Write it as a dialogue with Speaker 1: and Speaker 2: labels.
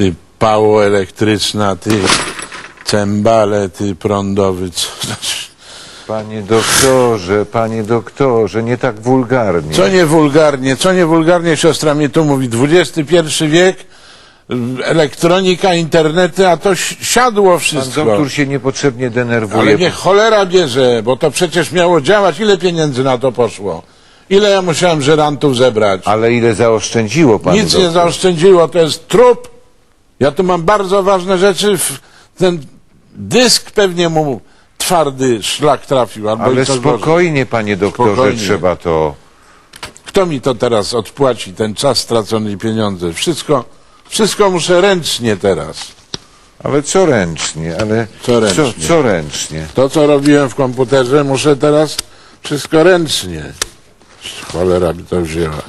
Speaker 1: Ty pało elektryczna, ty cembale, ty prądowy. Co,
Speaker 2: Panie doktorze, panie doktorze, nie tak wulgarnie.
Speaker 1: co nie wulgarnie, co nie wulgarnie siostra mi tu mówi. XXI wiek, elektronika, internety, a to si- siadło
Speaker 2: Pan
Speaker 1: wszystko.
Speaker 2: doktor się niepotrzebnie denerwuje.
Speaker 1: Ale niech cholera bierze, bo to przecież miało działać. Ile pieniędzy na to poszło? Ile ja musiałem żerantów zebrać?
Speaker 2: Ale ile zaoszczędziło pan
Speaker 1: Nic
Speaker 2: doktor?
Speaker 1: nie zaoszczędziło, to jest trup. Ja tu mam bardzo ważne rzeczy. Ten dysk pewnie mu twardy szlak trafił. Albo
Speaker 2: Ale spokojnie, panie doktorze,
Speaker 1: Spokojnie.
Speaker 2: trzeba to...
Speaker 1: Kto mi to teraz odpłaci, ten czas stracony i pieniądze? Wszystko, wszystko muszę ręcznie teraz.
Speaker 2: Ale co ręcznie, ale...
Speaker 1: Co ręcznie?
Speaker 2: Co, co ręcznie?
Speaker 1: To, co robiłem w komputerze, muszę teraz wszystko ręcznie. Cholera by to wzięła.